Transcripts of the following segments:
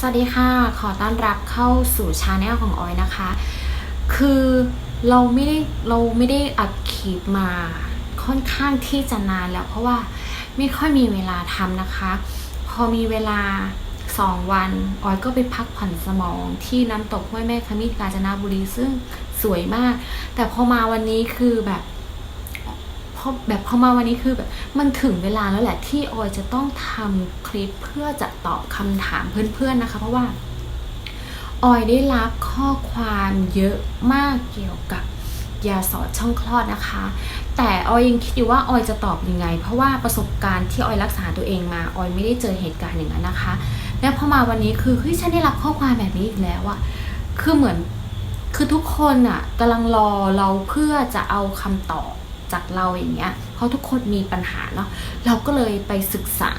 สวัสดีค่ะ ขอต้อนรับเข้าสู่ชาแนลของออยนะคะ คือเราไม่ได้เราไม่ได้อัดคลิปมาค่อนข้างที่จะนานแล้วเพราะว่าไม่ค่อยมีเวลาทำนะคะ พอมีเวลาสองวันออยก็ไปพักผ่อนสมองที่น้ำตกห้วยแม่ขมิ้นกาญจนบุรีซึ่งสวยมาก แต่พอมาวันนี้คือแบบ พอแบบพอมาวันนี้คือแบบมันถึงเวลาแล้วแหละที่ออยจะต้องทำคลิปเพื่อจะตอบคำถามเพื่อนๆนะคะ เพราะว่าออยได้รับข้อความเยอะมากเกี่ยวกับยาสอดช่องคลอดนะคะ แต่ออยยังคิดอยู่ว่าออยจะตอบยังไง เพราะว่าประสบการณ์ที่ออยรักษาตัวเองมาออยไม่ได้เจอเหตุการณ์อย่างนั้นนะคะ แล้วพอมาวันนี้คือเฮ้ยฉันได้รับข้อความแบบนี้อีกแล้วอะคือเหมือนคือทุกคนอะกำลังรอเราเพื่อจะเอาคำตอบ จากเราอย่างเงี้ยเพราะทุกคนมีปัญหาเนาะเราก็เลยไปศึกษา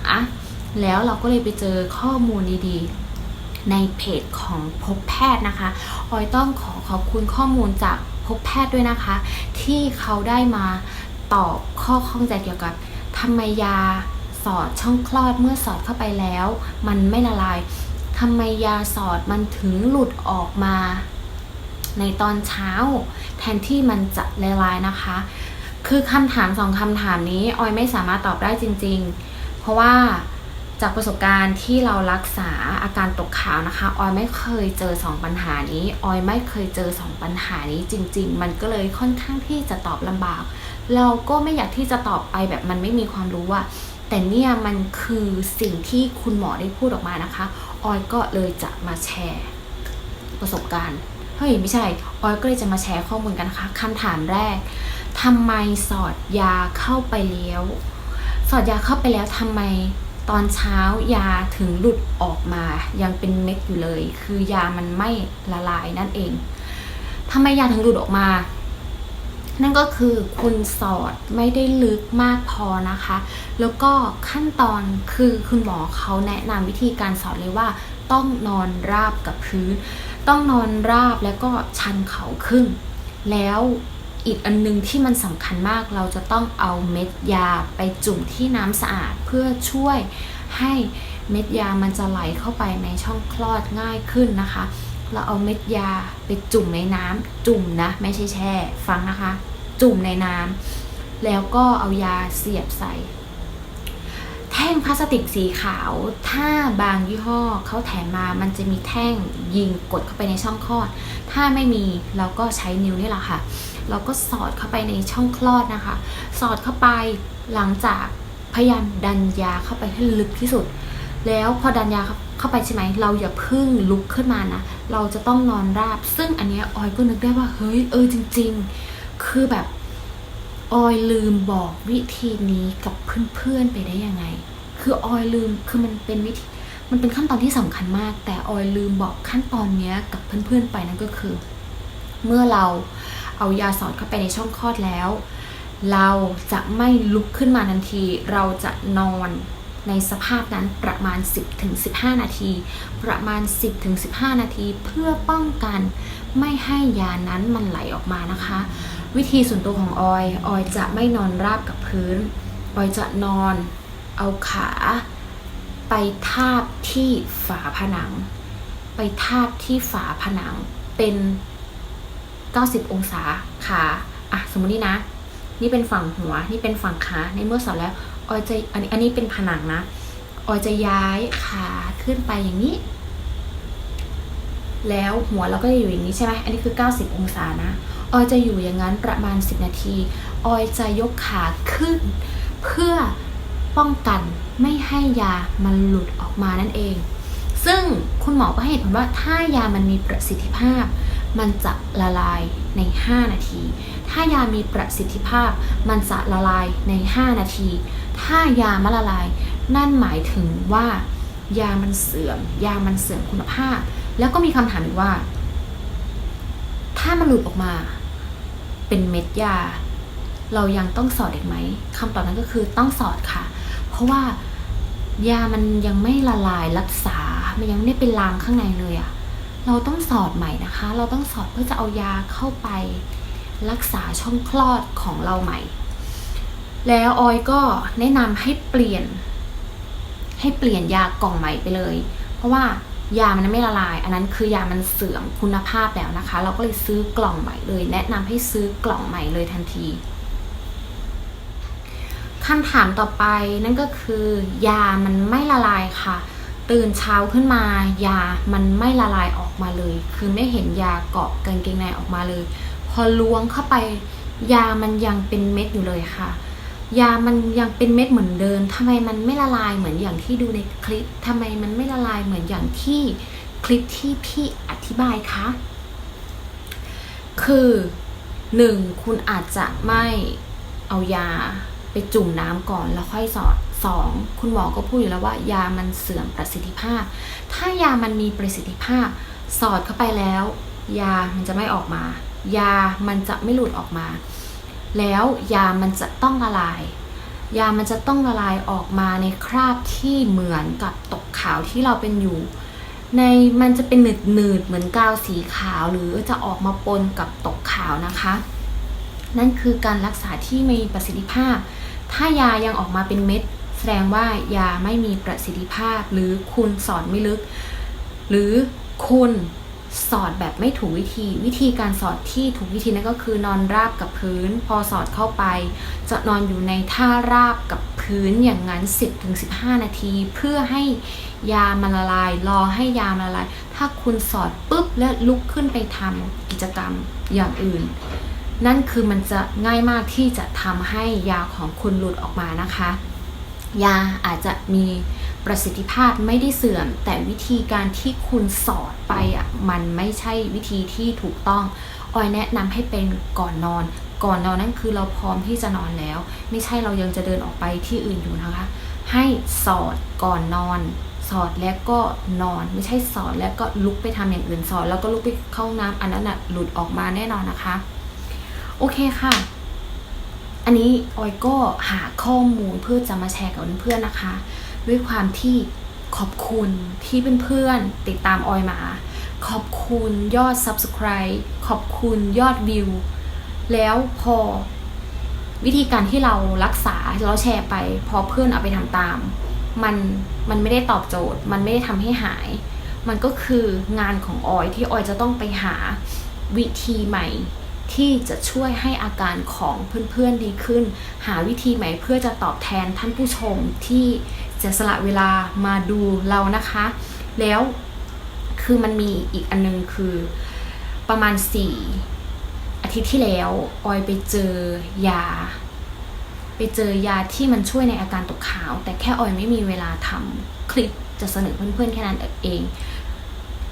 แล้วเราก็เลยไปเจอข้อมูลดีๆ ในเพจของพบแพทย์นะคะออยต้องขอขอบคุณข้อมูลจากพบแพทย์ด้วยนะคะ ที่เขาได้มาตอบข้อข้องใจเกี่ยวกับทำไมยาสอดช่องคลอดเมื่อสอดเข้าไปแล้ว มันไม่ละลายทำไมยาสอดมันถึงหลุดออกมา ในตอนเช้า แทนที่มันจะละลายนะคะ คือคำถามสองคำถามนี้ออยไม่สามารถตอบได้จริง ๆ เพราะว่าจากประสบการณ์ที่เรารักษาอาการตกขาวนะคะ ออยไม่เคยเจอสองปัญหานี้ ออยไม่เคยเจอสองปัญหานี้จริง ๆ มันก็เลยค่อนข้างที่จะตอบลำบาก เราก็ไม่อยากที่จะตอบไปแบบมันไม่มีความรู้อะแต่เนี่ยมันคือสิ่งที่คุณหมอได้พูดออกมานะคะ ออยก็เลยจะมาแชร์ประสบการณ์ เฮ้ยไม่ใช่ ออยก็เลยจะมาแชร์ข้อมูลกันนะคะคำถามแรก ทำไมสอดยาเข้าไปแล้ว สอดยาเข้าไปแล้วทำไมตอนเช้ายาถึงหลุดออกมา ยังเป็นเม็ดอยู่เลย คือยามันไม่ละลายนั่นเองทำไมยาถึงหลุดออกมา นั่นก็คือคุณสอดไม่ได้ลึกมากพอนะคะ แล้วก็ขั้นตอนคือคุณหมอเขาแนะนำวิธีการสอดเลยว่า ต้องนอนราบกับพื้น ต้องนอนราบแล้วก็ชันเขาขึ้น แล้ว อีกอันนึงที่มันสำคัญมากเราจะต้องเอาเม็ดยาไปจุ่มที่น้ำสะอาดเพื่อช่วยให้เม็ดยามันจะไหลเข้าไปในช่องคลอดง่ายขึ้นนะคะ เราเอาเม็ดยาไปจุ่มในน้ำจุ่มนะไม่ใช่แช่ ฟังนะคะ จุ่มในน้ำแล้วก็เอายาเสียบใส่ แท่งพลาสติกสีขาว ถ้าบางยี่ห้อเขาแถมมามันจะมีแท่งยิงกดเข้าไปในช่องคลอด ถ้าไม่มีเราก็ใช้นิ้วนี่แหละค่ะ เราก็สอดเข้าไปในช่องคลอดนะคะ สอดเข้าไปหลังจากพยายามดันยาเข้าไปให้ลึกที่สุด แล้วพอดันยาเข้าไปใช่ไหม เราอย่าพึ่งลุกขึ้นมานะ เราจะต้องนอนราบ ซึ่งอันเนี้ยออยก็นึกได้ว่า เฮ้ย เออจริง ๆ คือแบบออยลืมบอกวิธีนี้กับเพื่อนๆไปได้ยังไง คือออยลืม คือมันเป็นวิธี มันเป็นขั้นตอนที่สำคัญมาก แต่ออยลืมบอกขั้นตอนเนี้ยกับเพื่อนๆไปนั่นก็คือ เมื่อเรา เอายาสอดเข้าไปในช่องคลอดแล้ว เราจะไม่ลุกขึ้นมาทันที เราจะนอนในสภาพนั้นประมาณ 10-15 นาที ประมาณ 10-15 นาทีเพื่อป้องกันไม่ให้ยานั้นมันไหลออกมานะคะ วิธีส่วนตัวของออย ออยจะไม่นอนราบกับพื้น ออยจะนอนเอาขาไปทาบที่ฝาผนัง ไปทาบที่ฝาผนังเป็น 90 องศาขาอะสมมตินี่นะ นี่เป็นฝั่งหัว นี่เป็นฝั่งขา ในเมื่อสอนแล้ว ออยจะอันนี้อันนี้เป็นผนังนะ ออยจะย้ายขาขึ้นไปอย่างนี้ แล้วหัวเราก็จะอยู่อย่างนี้ใช่ไหมอันนี้คือ 90 องศานะ ออยจะอยู่อย่างนั้นประมาณ 10 นาที ออยจะยกขาขึ้น เพื่อป้องกันไม่ให้ยามันหลุดออกมานั่นเอง ซึ่งคุณหมอก็ให้เหตุผลว่าถ้ายามันมีประสิทธิภาพ มันจะละลายใน 5 นาที ถ้ายามีประสิทธิภาพ มันจะละลายใน 5 นาที ถ้ายาไม่ละลาย นั่นหมายถึงว่า ยามันเสื่อม ยามันเสื่อมคุณภาพ แล้วก็มีคำถามอีกว่า ถ้ามันหลุดออกมา เป็นเม็ดยา เรายังต้องสอดอีกไหมคำตอบนั้นก็คือต้องสอดค่ะ เพราะว่ายามันยังไม่ละลายรักษา มันยังไม่ได้เป็นลางข้างในเลยอะ เราต้องสอดใหม่นะคะ เราต้องสอดเพื่อจะเอายาเข้าไปรักษาช่องคลอดของเราใหม่ แล้วออยก็แนะนำให้เปลี่ยน ให้เปลี่ยนยากล่องใหม่ไปเลย เพราะว่ายามันไม่ละลาย อันนั้นคือยามันเสื่อมคุณภาพแล้วนะคะ เราก็เลยซื้อกล่องใหม่เลย แนะนำให้ซื้อกล่องใหม่เลยทันทีคำถามต่อไปนั่นก็คือยามันไม่ละลายค่ะ ตื่นเช้าขึ้นมายามันไม่ละลายออกมาเลย คือไม่เห็นยาเกาะกางเกงในออกมาเลย พอล้วงเข้าไป ยามันยังเป็นเม็ดอยู่เลยค่ะ ยามันยังเป็นเม็ดเหมือนเดิมทำไมมันไม่ละลายเหมือนอย่างที่ดูในคลิปทำไมมันไม่ละลายเหมือนอย่างที่คลิปที่พี่อธิบายคะคือหนึ่งคุณอาจจะไม่เอายา ไปจุ่มน้ำก่อนแล้วค่อยสอดสองคุณหมอก็พูดอยู่แล้วว่ายามันเสื่อมประสิทธิภาพ ถ้ายามันมีประสิทธิภาพ สอดเข้าไปแล้ว ยามันจะไม่ออกมา ยามันจะไม่หลุดออกมา แล้วยามันจะต้องละลาย ยามันจะต้องละลายออกมาในคราบที่เหมือนกับตกขาวที่เราเป็นอยู่ ในมันจะเป็นหนืดหนืดเหมือนกาวสีขาวหรือจะออกมาปนกับตกขาวนะคะ นั่นคือการรักษาที่มีประสิทธิภาพ ถ้ายายังออกมาเป็นเม็ด แสดงว่ายาไม่มีประสิทธิภาพ หรือคุณสอนไม่ลึก หรือคุณสอดแบบไม่ถูกวิธี วิธีการสอดที่ถูกวิธีนั่นก็คือนอนราบกับพื้น พอสอดเข้าไป จะนอนอยู่ในท่าราบกับพื้นอย่างนั้น 10-15 นาที เพื่อให้ยามันละลาย รอให้ยามันละลาย ถ้าคุณสอดปุ๊บและลุกขึ้นไปทำกิจกรรมอย่างอื่น นั่นคือมันจะง่ายมากที่จะทำให้ยาของคุณหลุดออกมานะคะ ยาอาจจะมีประสิทธิภาพไม่ได้เสื่อม แต่วิธีการที่คุณสอดไปอะมันไม่ใช่วิธีที่ถูกต้องออยแนะนำให้เป็นก่อนนอน ก่อนนอนนั่นคือเราพร้อมที่จะนอนแล้ว ไม่ใช่เรายังจะเดินออกไปที่อื่นอยู่นะคะ ให้สอดก่อนนอนสอดแล้วก็นอนไม่ใช่สอดแล้วก็ลุกไปทำอย่างอื่นสอดแล้วก็ลุกไปเข้าห้องน้ำอันนั้นน่ะหลุดออกมาแน่นอนนะคะ โอเคค่ะ อันนี้ออยก็หาข้อมูลเพื่อจะมาแชร์กับเพื่อนๆนะคะ ด้วยความที่ขอบคุณที่เพื่อนๆติดตามออยมา ขอบคุณยอด Subscribe ขอบคุณยอดวิว แล้วพอวิธีการที่เรารักษาเราแชร์ไป พอเพื่อนเอาไปทำตาม มันมันไม่ได้ตอบโจทย์ มันไม่ได้ทำให้หาย มันก็คืองานของออยที่ออยจะต้องไปหาวิธีใหม่ ที่จะช่วยให้อาการของเพื่อนๆดีขึ้น หาวิธีใหม่เพื่อจะตอบแทนท่านผู้ชมที่จะสละเวลามาดูเรานะคะ แล้วคือมันมีอีกอันนึงคือประมาณ 4 อาทิตย์ที่แล้วออยไปเจอยา ไปเจอยาที่มันช่วยในอาการตกขาว แต่แค่ออยไม่มีเวลาทำคลิปจะเสนอเพื่อนๆแค่นั้นเอง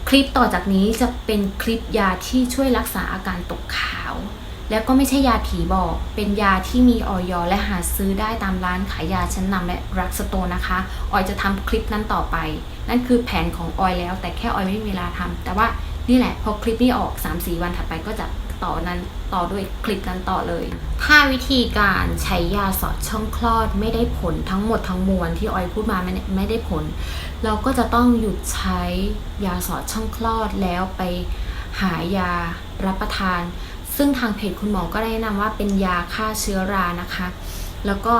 คลิปต่อจากนี้จะเป็นคลิปยาที่ช่วยรักษาอาการตกขาว แล้วก็ไม่ใช่ยาผีบอก เป็นยาที่มีออยและหาซื้อได้ตามร้านขายยาชั้นนำและรักสโตนะคะ ออยจะทำคลิปนั้นต่อไป นั่นคือแผนของออยแล้ว แต่แค่ออยไม่มีเวลาทำแต่ว่านี่แหละพอคลิปนี้ออก 3-4 วันถัดไปก็จะต่อนั้นต่อด้วยคลิปนั้นต่อเลย ถ้าวิธีการใช้ยาสอดช่องคลอดไม่ได้ผลทั้งหมดทั้งมวลที่ออยพูดมาไม่ได้ไม่ได้ผล เราก็จะต้องหยุดใช้ยาสอดช่องคลอดแล้วไปหายารับประทาน ซึ่งทางเพจคุณหมอก็ได้แนะนำว่าเป็นยาฆ่าเชื้อรานะคะ แล้วก็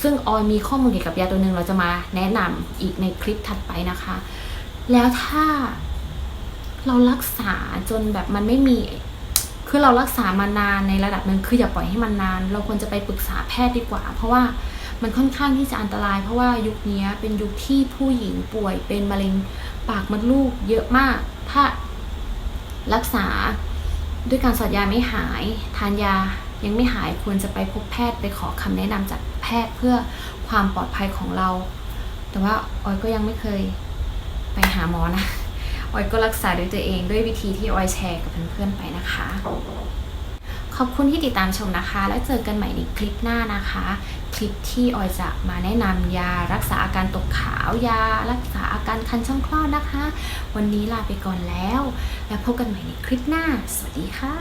ซึ่งออยมีข้อมูลเกี่ยวกับยาตัวหนึ่งเราจะมาแนะนำอีกในคลิปถัดไปนะคะ แล้วถ้าเรารักษาจนแบบมันไม่มี คือเรารักษามานานในระดับหนึ่งคืออย่าปล่อยให้มันนาน เราควรจะไปปรึกษาแพทย์ดีกว่า เพราะว่า มันค่อนข้างที่จะอันตราย เพราะว่ายุคนี้เป็นยุคที่ผู้หญิงป่วยเป็นมะเร็งปากมดลูกเยอะมาก ถ้ารักษาด้วยการสอดยาไม่หาย ทานยายังไม่หายควรจะไปพบแพทย์ไปขอคำแนะนำจากแพทย์เพื่อความปลอดภัยของเรา แต่ว่าออยก็ยังไม่เคยไปหาหมอนะออยก็รักษาด้วยตัวเองด้วยวิธีที่ออยแชร์กับเพื่อนๆไปนะคะ ขอบคุณที่ติดตามชมนะคะ แล้วเจอกันใหม่ในคลิปหน้านะคะ คลิปที่ออยจะมาแนะนำยารักษาอาการตกขาวยา รักษาอาการคันช่องคลอดนะคะ วันนี้ลาไปก่อนแล้ว แล้วพบกันใหม่ในคลิปหน้า สวัสดีค่ะ